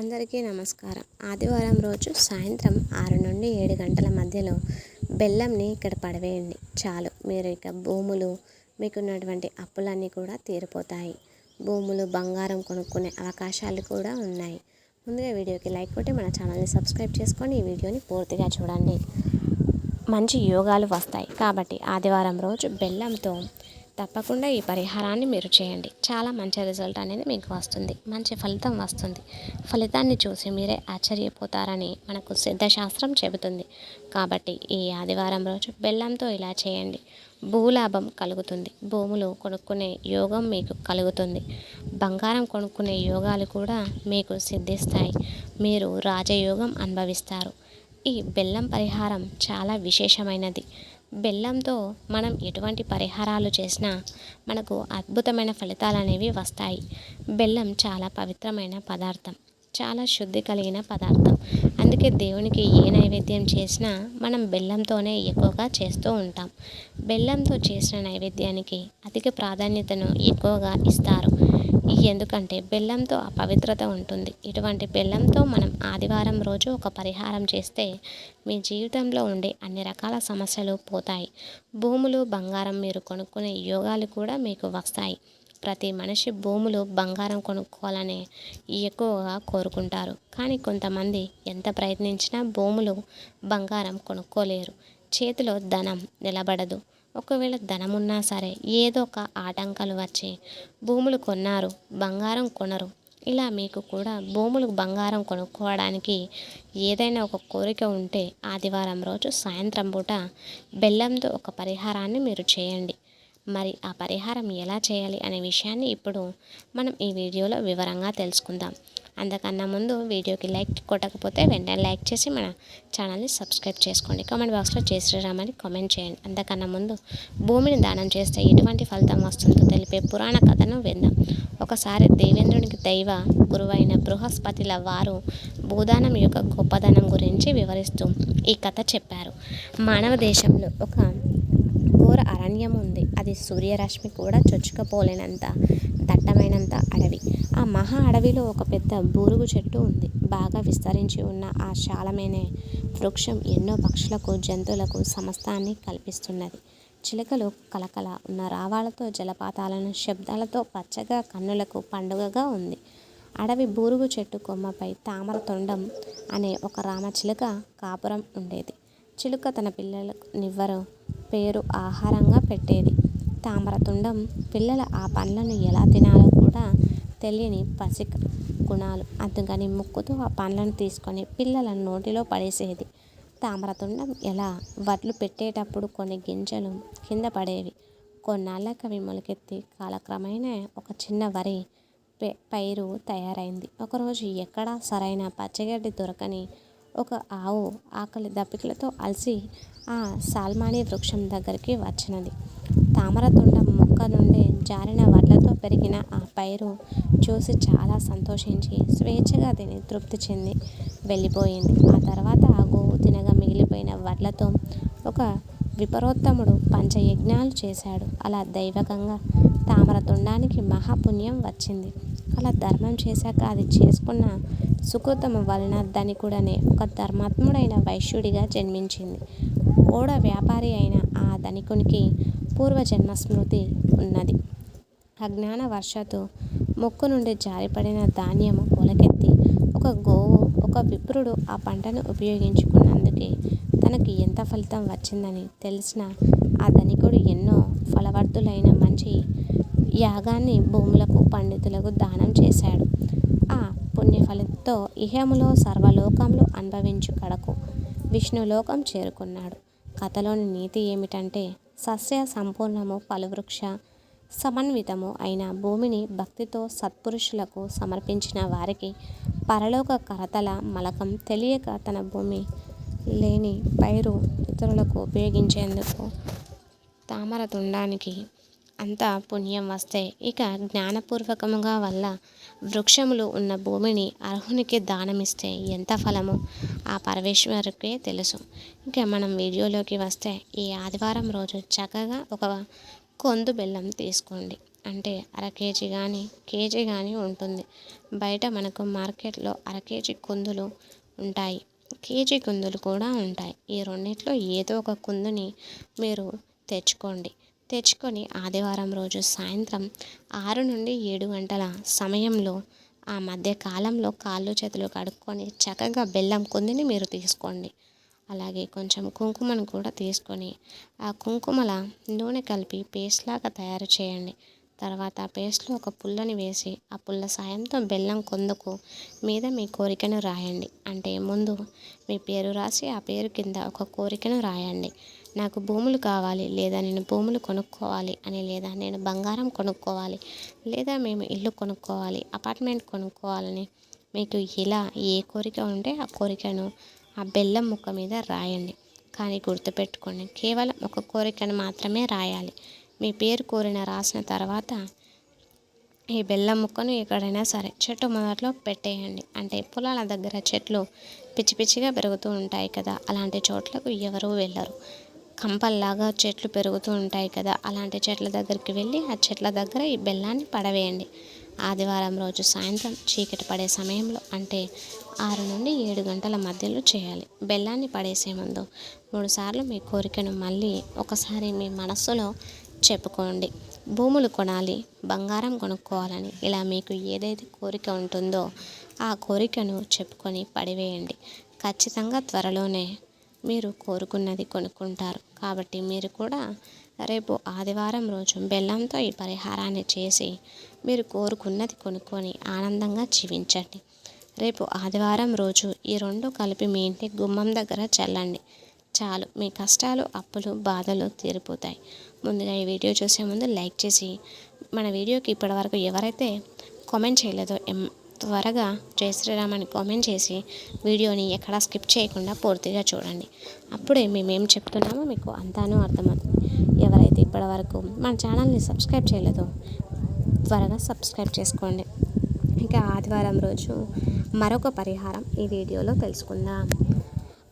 అందరికీ నమస్కారం. ఆదివారం రోజు సాయంత్రం ఆరు నుండి ఏడు గంటల మధ్యలో బెల్లంని ఇక్కడ పడవేయండి. చాలు మీరు ఇక భూములు మీకున్నటువంటి అప్పులన్నీ కూడా తీరిపోతాయి. భూములు బంగారం కొనుక్కునే అవకాశాలు కూడా ఉన్నాయి. ముందుగా వీడియోకి లైక్ కొట్టి మన ఛానల్ని సబ్స్క్రైబ్ చేసుకొని ఈ వీడియోని పూర్తిగా చూడండి. మంచి యోగాలు వస్తాయి. కాబట్టి ఆదివారం రోజు బెల్లంతో తప్పకుండా ఈ పరిహారాన్ని మీరు చేయండి. చాలా మంచి రిజల్ట్ అనేది మీకు వస్తుంది. మంచి ఫలితం వస్తుంది. ఫలితాన్ని చూసి మీరే ఆశ్చర్యపోతారని మనకు సిద్ధశాస్త్రం చెబుతుంది. కాబట్టి ఈ ఆదివారం రోజు బెల్లంతో ఇలా చేయండి. భూలాభం కలుగుతుంది. భూములు కొనుక్కునే యోగం మీకు కలుగుతుంది. బంగారం కొనుక్కునే యోగాలు కూడా మీకు సిద్ధిస్తాయి. మీరు రాజయోగం అనుభవిస్తారు. ఈ బెల్లం పరిహారం చాలా విశేషమైనది. బెల్లంతో మనం ఎటువంటి పరిహారాలు చేసినా మనకు అద్భుతమైన ఫలితాలు అనేవి వస్తాయి. బెల్లం చాలా పవిత్రమైన పదార్థం చాలా శుద్ధి కలిగిన పదార్థం. అందుకే దేవునికి ఏ నైవేద్యం చేసినా మనం బెల్లంతోనే ఎక్కువగా చేస్తూ ఉంటాం. బెల్లంతో చేసిన నైవేద్యానికి అధిక ప్రాధాన్యతను ఎక్కువగా ఇస్తారు. ఎందుకంటే బెల్లంతో అపవిత్రత ఉంటుంది. ఇటువంటి బెల్లంతో మనం ఆదివారం రోజు ఒక పరిహారం చేస్తే మీ జీవితంలో ఉండే అన్ని రకాల సమస్యలు పోతాయి. భూములు బంగారం మీరు కొనుక్కునే యోగాలు కూడా మీకు వస్తాయి. ప్రతి మనిషి భూములు బంగారం కొనుక్కోవాలని ఎక్కువగా కోరుకుంటారు. కానీ కొంతమంది ఎంత ప్రయత్నించినా భూములు బంగారం కొనుక్కోలేరు. చేతిలో ధనం నిలబడదు. ఒకవేళ ధనం ఉన్నా సరే ఏదో ఒక ఆటంకాలు వచ్చి భూములు కొన్నారు బంగారం కొనరు. ఇలా మీకు కూడా భూములు బంగారం కొనుక్కోవడానికి ఏదైనా ఒక కోరిక ఉంటే ఆదివారం రోజు సాయంత్రం పూట బెల్లంతో ఒక పరిహారాన్ని మీరు చేయండి. మరి ఆ పరిహారం ఎలా చేయాలి అనే విషయాన్ని ఇప్పుడు మనం ఈ వీడియోలో వివరంగా తెలుసుకుందాం. అంతకన్నా ముందు వీడియోకి లైక్ కొట్టకపోతే వెంటనే లైక్ చేసి మన ఛానల్ని సబ్స్క్రైబ్ చేసుకోండి. కామెంట్ బాక్స్లో జై శ్రీరామ్ కామెంట్ చేయండి. అంతకన్నా ముందు భూమిని దానం చేస్తే ఎటువంటి ఫలితం వస్తుందో తెలిపే పురాణ కథను విందాం. ఒకసారి దేవేంద్రునికి దైవ గురువైన బృహస్పతిల వారు భూదానం యొక్క గొప్పదనం గురించి వివరిస్తూ ఈ కథ చెప్పారు. మానవ దేశంలో ఒక ఘోర అరణ్యం ఉంది. అది సూర్యరశ్మి కూడా చొచ్చుకపోలేనంత దట్టమైనంత అడవి. ఆ మహా అడవిలో ఒక పెద్ద బూరుగు చెట్టు ఉంది. బాగా విస్తరించి ఉన్న ఆ శాలమైన వృక్షం ఎన్నో పక్షులకు జంతువులకు సమస్తాన్ని కల్పిస్తున్నది. చిలకలు కలకల ఉన్న రావాలతో జలపాతాలను శబ్దాలతో పచ్చగా కన్నులకు పండుగగా ఉంది. అడవి బూరుగు చెట్టు కొమ్మపై తామర తొండం అనే ఒక రామచిలుక కాపురం ఉండేది. చిలుక తన పిల్లలకు నివ్వరు పేరు ఆహారంగా పెట్టేది. తామరతుండం పిల్లల ఆ పండ్లను ఎలా తినాలో కూడా తెలియని పసిక గుణాలు. అందుకని ముక్కుతో ఆ పండ్లను తీసుకొని పిల్లల నోటిలో పడేసేది. తామరతుండం ఎలా? వడ్లు పెట్టేటప్పుడు కొన్ని గింజలు కింద పడేవి. కొన్నాళ్ళకి అవి మొలకెత్తి కాలక్రమేణా ఒక చిన్న వరి పైరు తయారైంది. ఒకరోజు ఎక్కడా సరైన పచ్చగడ్డి దొరకని ఒక ఆవు ఆకలి దప్పికలతో అలసి ఆ సాల్మాని వృక్షం దగ్గరికి వచ్చినది. తామరతుండం మొక్క నుండి జారిన వడ్లతో పెరిగిన ఆ పైరు చూసి చాలా సంతోషించి స్వేచ్ఛగా తిని తృప్తి చెంది వెళ్ళిపోయింది. ఆ తర్వాత ఆ గోవు తినగా మిగిలిపోయిన వడ్లతో ఒక విపరోత్తముడు పంచయజ్ఞాలు చేశాడు. అలా దైవకంగా తామరతుండానికి మహాపుణ్యం వచ్చింది. అలా ధర్మం చేశాక అది చేసుకున్న సుకృతము వలన ధనికుడనే ఒక ధర్మాత్ముడైన వైశ్యుడిగా జన్మించింది. ఓడ వ్యాపారి అయిన ఆ ధనికునికి పూర్వజన్మ స్మృతి ఉన్నది. అజ్ఞాన వర్షతో మొక్కు నుండి జారిపడిన ధాన్యము మొలకెత్తి ఒక గోవు ఒక విప్రుడు ఆ పంటను ఉపయోగించుకున్నందుకే తనకి ఎంత ఫలితం వచ్చిందని తెలిసిన ఆ ధనికుడు ఎన్నో ఫలవర్తులైన మంచి యాగాన్ని భూములకు పండితులకు దానం చేశాడు. ఆ పుణ్యఫలంతో ఇహములో సర్వలోకంలో అనుభవించు కడకు విష్ణులోకం చేరుకున్నాడు. కథలోని నీతి ఏమిటంటే సస్య సంపూర్ణము ఫలవృక్ష సమన్వితము అయిన భూమిని భక్తితో సత్పురుషులకు సమర్పించిన వారికి పరలోక కరతల మలకం తెలియక తన భూమి లేని పైరు ఇతరులకు ఉపయోగించేందుకు తామర తుండానికి అంతా పుణ్యం వస్తే ఇక జ్ఞానపూర్వకముగా వల్ల వృక్షములు ఉన్న భూమిని అర్హునికి దానమిస్తే ఎంత ఫలము ఆ పరమేశ్వరుకే తెలుసు. ఇక మనం వీడియోలోకి వస్తే ఈ ఆదివారం రోజు చక్కగా ఒక కొందు బెల్లం తీసుకోండి. అంటే అర కేజీ కానీ కేజీ కానీ ఉంటుంది. బయట మనకు మార్కెట్లో అర కేజీ కుందులు ఉంటాయి. కేజీ కుందులు కూడా ఉంటాయి. ఈ రెండిట్లో ఏదో ఒక కుందుని మీరు తెచ్చుకోండి. తెచ్చుకొని ఆదివారం రోజు సాయంత్రం ఆరు నుండి ఏడు గంటల సమయంలో ఆ మధ్య కాలంలో కాళ్ళు చేతులు కడుక్కొని చక్కగా బెల్లం కుందిని మీరు తీసుకోండి. అలాగే కొంచెం కుంకుమను కూడా తీసుకొని ఆ కుంకుమల నూనె కలిపి పేస్ట్ లాగా తయారు చేయండి. తర్వాత ఆ పేస్ట్లో ఒక పుల్లని వేసి ఆ పుల్ల సాయంతో బెల్లం కొందుకు మీద మీ కోరికను రాయండి. అంటే ముందు మీ పేరు రాసి ఆ పేరు కింద ఒక కోరికను రాయండి. నాకు భూములు కావాలి లేదా నేను భూములు కొనుక్కోవాలి అని లేదా నేను బంగారం కొనుక్కోవాలి లేదా మేము ఇల్లు కొనుక్కోవాలి అపార్ట్మెంట్ కొనుక్కోవాలని మీకు ఇలా ఏ కోరిక ఉంటే ఆ కోరికను ఆ బెల్లం ముక్క మీద రాయండి. కానీ గుర్తుపెట్టుకోండి కేవలం ఒక కోరికను మాత్రమే రాయాలి. మీ పేరు కోరిన రాసిన తర్వాత ఈ బెల్లం ముక్కను ఎక్కడైనా సరే చెట్టు మొదట్లో పెట్టేయండి. అంటే పొలాల దగ్గర చెట్లు పిచ్చి పిచ్చిగా పెరుగుతూ ఉంటాయి కదా అలాంటి చోట్లకు ఎవరు వెళ్ళరు. కంపల్లాగా చెట్లు పెరుగుతూ ఉంటాయి కదా అలాంటి చెట్ల దగ్గరికి వెళ్ళి ఆ చెట్ల దగ్గర ఈ బెల్లాన్ని పడవేయండి. ఆదివారం రోజు సాయంత్రం చీకటి పడే సమయంలో అంటే ఆరు నుండి ఏడు గంటల మధ్యలో చేయాలి. బెల్లాన్ని పడేసే ముందు మూడుసార్లు మీ కోరికను మళ్ళీ ఒకసారి మీ మనస్సులో చెప్పుకోండి. భూములు కొనాలి బంగారం కొనుక్కోవాలని ఇలా మీకు ఏదైతే కోరిక ఉంటుందో ఆ కోరికను చెప్పుకొని పడివేయండి. ఖచ్చితంగా త్వరలోనే మీరు కోరుకున్నది కొనుక్కుంటారు. కాబట్టి మీరు కూడా రేపు ఆదివారం రోజు బెల్లంతో ఈ పరిహారాన్ని చేసి మీరు కోరుకున్నది కొనుక్కొని ఆనందంగా జీవించండి. రేపు ఆదివారం రోజు ఈ రెండు కలిపి మీ ఇంటి గుమ్మం దగ్గర చల్లండి. చాలు మీ కష్టాలు అప్పులు బాధలు తీరిపోతాయి. ముందుగా ఈ వీడియో చూసే ముందు లైక్ చేసి మన వీడియోకి ఇప్పటివరకు ఎవరైతే కామెంట్ చేయలేదో ఎం త్వరగా జై శ్రీరామ్ అని కామెంట్ చేసి వీడియోని ఎక్కడా స్కిప్ చేయకుండా పూర్తిగా చూడండి. అప్పుడే మేమేం చెప్తున్నామో మీకు అంతానూ అర్థమవుతుంది. ఎవరైతే ఇప్పటివరకు మన ఛానల్ని సబ్స్క్రైబ్ చేయలేదో త్వరగా సబ్స్క్రైబ్ చేసుకోండి. ఇక ఆదివారం రోజు మరొక పరిహారం ఈ వీడియోలో తెలుసుకుందాం.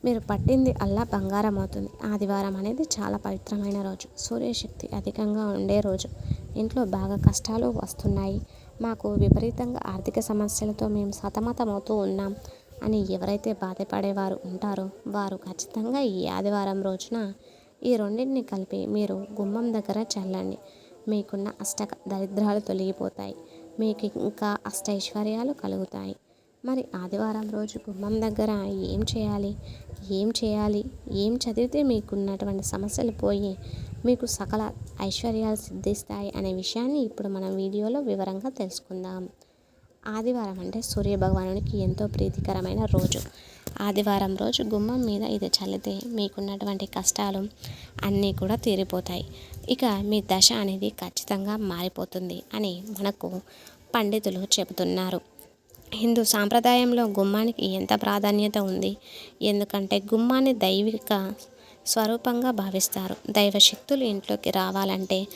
మీరు పట్టింది అల్లా బంగారం అవుతుంది. ఆదివారం అనేది చాలా పవిత్రమైన రోజు. సూర్యశక్తి అధికంగా ఉండే రోజు. ఇంట్లో బాగా కష్టాలు వస్తున్నాయి. మాకు విపరీతంగా ఆర్థిక సమస్యలతో మేము సతమతమవుతూ ఉన్నాం అని ఎవరైతే బాధపడేవారు ఉంటారో వారు ఖచ్చితంగా ఈ ఆదివారం రోజున ఈ రెండింటిని కలిపి మీరు గుమ్మం దగ్గర చల్లండి. మీకున్న అష్ట దరిద్రాలు తొలగిపోతాయి. మీకు ఇంకా అష్టైశ్వర్యాలు కలుగుతాయి. మరి ఆదివారం రోజు గుమ్మం దగ్గర ఏం చేయాలి? ఏం చేయాలి? ఏం చదివితే మీకున్నటువంటి సమస్యలు పోయి మీకు సకల ఐశ్వర్యాలు సిద్ధిస్తాయి అనే విషయాన్ని ఇప్పుడు మనం వీడియోలో వివరంగా తెలుసుకుందాం. ఆదివారం అంటే సూర్య భగవానునికి ఎంతో ప్రీతికరమైన రోజు. ఆదివారం రోజు గుమ్మం మీద ఇది చల్లితే మీకున్నటువంటి కష్టాలు అన్నీ కూడా తీరిపోతాయి. ఇక మీ దశ అనేది ఖచ్చితంగా మారిపోతుంది అని మనకు పండితులు చెబుతున్నారు. హిందూ సాంప్రదాయంలో గుమ్మానికి ఎంత ప్రాధాన్యత ఉంది? ఎందుకంటే గుమ్మాన్ని దైవిక స్వరూపంగా భావిస్తారు. దైవ శక్తులు ఇంట్లోకి రావాలంటే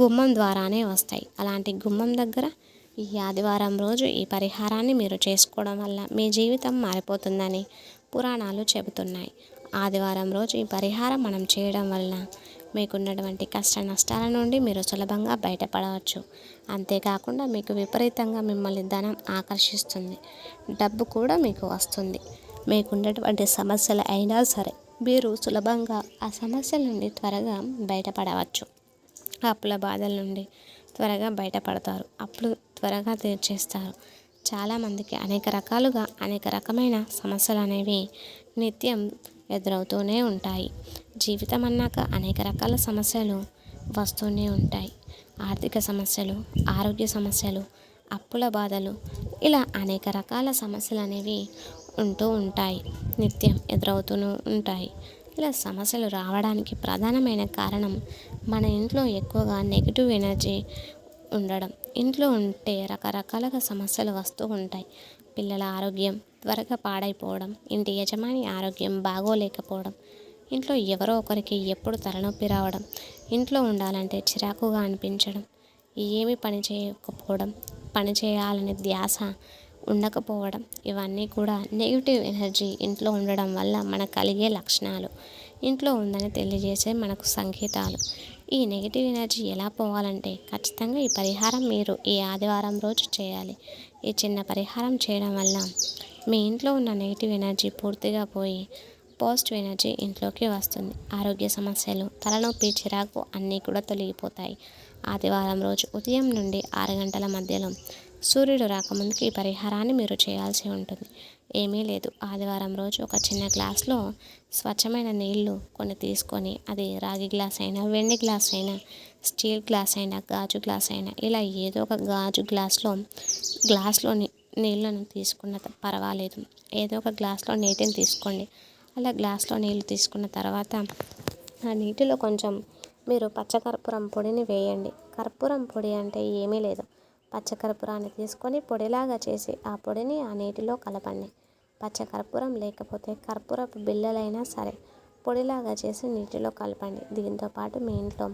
గుమ్మం ద్వారానే వస్తాయి. అలాంటి గుమ్మం దగ్గర ఈ ఆదివారం రోజు ఈ పరిహారాన్ని మీరు చేసుకోవడం వల్ల మీ జీవితం మారిపోతుందని పురాణాలు చెబుతున్నాయి. ఆదివారం రోజు ఈ పరిహారం మనం చేయడం వల్ల మీకున్నటువంటి కష్ట నష్టాల నుండి మీరు సులభంగా బయటపడవచ్చు. అంతేకాకుండా మీకు విపరీతంగా మిమ్మల్ని ధనం ఆకర్షిస్తుంది. డబ్బు కూడా మీకు వస్తుంది. మీకున్నటువంటి సమస్యలు అయినా సరే మీరు సులభంగా ఆ సమస్యల నుండి త్వరగా బయటపడవచ్చు. అప్పుల బాధల నుండి త్వరగా బయటపడతారు. అప్పులు త్వరగా తీర్చేస్తారు. చాలామందికి అనేక రకాలుగా అనేక రకమైన సమస్యలు అనేవి నిత్యం ఎదురవుతూనే ఉంటాయి. జీవితం అన్నాక అనేక రకాల సమస్యలు వస్తూనే ఉంటాయి. ఆర్థిక సమస్యలు ఆరోగ్య సమస్యలు అప్పుల బాధలు ఇలా అనేక రకాల సమస్యలు అనేవి ఉంటూ ఉంటాయి. నిత్యం ఎదురవుతూనే ఉంటాయి. ఇలా సమస్యలు రావడానికి ప్రధానమైన కారణం మన ఇంట్లో ఎక్కువగా నెగిటివ్ ఎనర్జీ ఉండడం. ఇంట్లో ఉంటే రకరకాలుగా సమస్యలు వస్తూ ఉంటాయి. పిల్లల ఆరోగ్యం త్వరగా పాడైపోవడం ఇంటి యజమాని ఆరోగ్యం బాగోలేకపోవడం ఇంట్లో ఎవరో ఒకరికి ఎప్పుడు తలనొప్పి రావడం ఇంట్లో ఉండాలంటే చిరాకుగా అనిపించడం ఏమి పని చేయకపోవడం పని చేయాలనే ధ్యాస ఉండకపోవడం. ఇవన్నీ కూడా నెగిటివ్ ఎనర్జీ ఇంట్లో ఉండడం వల్ల మనకు కలిగే లక్షణాలు. ఇంట్లో ఉందని తెలియజేసే మనకు సంకేతాలు. ఈ నెగిటివ్ ఎనర్జీ ఎలా పోవాలంటే ఖచ్చితంగా ఈ పరిహారం మీరు ఈ ఆదివారం రోజు చేయాలి. ఈ చిన్న పరిహారం చేయడం వల్ల మీ ఇంట్లో ఉన్న నెగిటివ్ ఎనర్జీ పూర్తిగా పోయి పాజిటివ్ ఎనర్జీ ఇంట్లోకి వస్తుంది. ఆరోగ్య సమస్యలు తలనొప్పి చిరాకు అన్నీ కూడా తొలగిపోతాయి. ఆదివారం రోజు ఉదయం నుండి ఆరు గంటల మధ్యలో సూర్యుడు రాకముందుకు ఈ పరిహారాన్ని మీరు చేయాల్సి ఉంటుంది. ఏమీ లేదు. ఆదివారం రోజు ఒక చిన్న గ్లాస్లో స్వచ్ఛమైన నీళ్ళు కొన్ని తీసుకొని అది రాగి గ్లాస్ అయినా వెండి గ్లాస్ అయినా స్టీల్ గ్లాస్ అయినా గాజు గ్లాస్ అయినా ఇలా ఏదో ఒక గాజు గ్లాస్లో గ్లాస్లో నీళ్ళను తీసుకున్న పర్వాలేదు. ఏదో ఒక గ్లాస్లో నీటిని తీసుకోండి. అలా గ్లాస్లో నీళ్ళు తీసుకున్న తర్వాత ఆ నీటిలో కొంచెం మీరు పచ్చకర్పూరం పొడిని వేయండి. కర్పూరం పొడి అంటే ఏమీ లేదు. పచ్చకర్పూరాన్ని తీసుకొని పొడిలాగా చేసి ఆ పొడిని ఆ నీటిలో కలపండి. పచ్చకర్పూరం లేకపోతే కర్పూరపు బిళ్ళలైనా సరే పొడిలాగా చేసి నీటిలో కలపండి. దీంతోపాటు మీ ఇంట్లో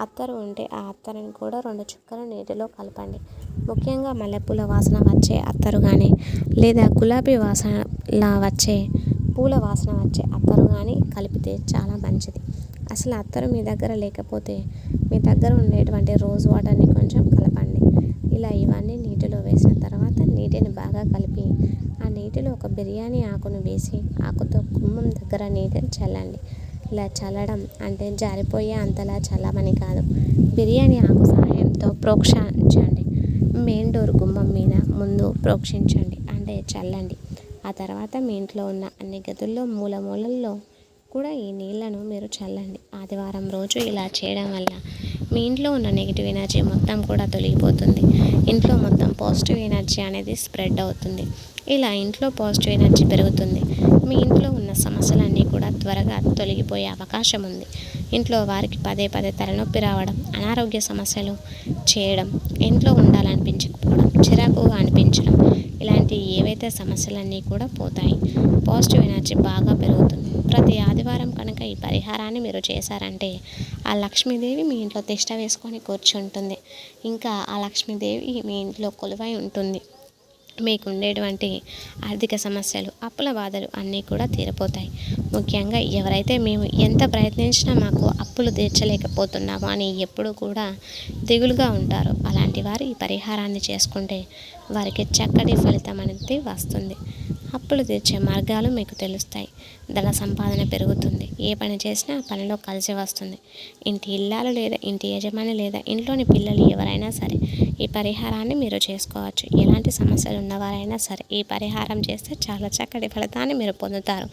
అత్తరు ఉంటే ఆ అత్తరుని కూడా రెండు చుక్కలు నీటిలో కలపండి. ముఖ్యంగా మల్లెపూల వాసన వచ్చే అత్తరు కానీ లేదా గులాబీ వాసనలా వచ్చే పూల వాసన వచ్చే అత్తరు కానీ కలిపితే చాలా మంచిది. అసలు అత్తరు మీ దగ్గర లేకపోతే మీ దగ్గర ఉండేటువంటి రోజ్ వాటర్ని కొంచెం కలపండి ఇలా ఇవన్నీ నీటిలో వేసిన తర్వాత నీటిని బాగా కలిపి ఆ నీటిలో ఒక బిర్యానీ ఆకును వేసి ఆకుతో గుమ్మం దగ్గర నీటిని చల్లండి. ఇలా చల్లడం అంటే జారిపోయే అంతలా చల్లమని కాదు. బిర్యానీ ఆకు సహాయంతో ప్రోక్షించండి. మెయిన్ డోర్ గుమ్మం మీద ముందు ప్రోక్షించండి. అంటే చల్లండి. ఆ తర్వాత మీ ఇంట్లో ఉన్న అన్ని గదుల్లో మూల మూలల్లో కూడా ఈ నీళ్ళను మీరు చల్లండి. ఆదివారం రోజు ఇలా చేయడం వల్ల మీ ఇంట్లో ఉన్న నెగిటివ్ ఎనర్జీ మొత్తం కూడా తొలగిపోతుంది. ఇంట్లో మొత్తం పాజిటివ్ ఎనర్జీ అనేది స్ప్రెడ్ అవుతుంది. ఇలా ఇంట్లో పాజిటివ్ ఎనర్జీ పెరుగుతుంది. మీ ఇంట్లో ఉన్న సమస్యలన్నీ కూడా త్వరగా తొలగిపోయే అవకాశం ఉంది. ఇంట్లో వారికి పదే పదే తలనొప్పి రావడం అనారోగ్య సమస్యలు చేయడం ఇంట్లో ఉండాలనిపించకపోవడం చిరాకుగా అనిపించడం ఇలాంటి ఏవైతే సమస్యలన్నీ కూడా పోతాయి. పాజిటివ్ ఎనర్జీ బాగా పెరుగుతుంది. ప్రతి ఆదివారం కనుక ఈ పరిహారాన్ని మీరు చేశారంటే ఆ లక్ష్మీదేవి మీ ఇంట్లో తిష్ట వేసుకొని కూర్చుంటుంది. ఇంకా ఆ లక్ష్మీదేవి మీ ఇంట్లో కొలువై ఉంటుంది. మీకు ఉండేటువంటి ఆర్థిక సమస్యలు అప్పుల బాధలు అన్నీ కూడా తీరిపోతాయి. ముఖ్యంగా ఎవరైతే మేము ఎంత ప్రయత్నించినా మాకు అప్పులు తీర్చలేకపోతున్నామో అని ఎప్పుడూ కూడా దిగులుగా ఉంటారు అలాంటి వారు ఈ పరిహారాన్ని చేసుకుంటే వారికి చక్కటి ఫలితం అనేది వస్తుంది. అప్పులు తీర్చే మార్గాలు మీకు తెలుస్తాయి. ధన సంపాదన పెరుగుతుంది. ఏ పని చేసినా పనిలో కలిసి వస్తుంది. ఇంటి ఇల్లాలు లేదా ఇంటి యజమాని లేదా ఇంట్లోని పిల్లలు ఎవరైనా సరే ఈ పరిహారాన్ని మీరు చేసుకోవచ్చు. ఎలాంటి సమస్యలు ఉన్నవారైనా సరే ఈ పరిహారం చేస్తే చాలా చక్కటి ఫలితాన్ని మీరు పొందుతారు.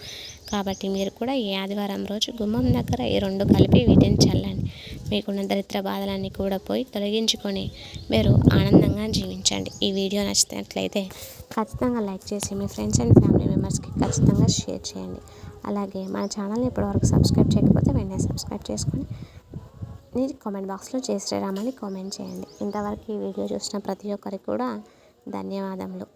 కాబట్టి మీరు కూడా ఈ ఆదివారం రోజు గుమ్మం దగ్గర ఈ రెండు కలిపి వీటిని చల్లండి. మీకున్న దరిద్ర బాధలన్నీ కూడా పోయి తొలగించుకొని మీరు ఆనందంగా జీవించండి. ఈ వీడియో నచ్చినట్లయితే ఖచ్చితంగా లైక్ చేసి మీ ఫ్రెండ్స్ అండ్ ఫ్యామిలీ మెంబర్స్కి ఖచ్చితంగా షేర్ చేయండి. అలాగే మన ఛానల్ని ఇప్పటివరకు సబ్స్క్రైబ్ చేయకపోతే వెంటనే సబ్స్క్రైబ్ చేసుకొని మీరు కామెంట్ బాక్స్లో చేసి రామని కామెంట్ చేయండి. ఇంతవరకు ఈ వీడియో చూసిన ప్రతి ఒక్కరికి కూడా ధన్యవాదములు.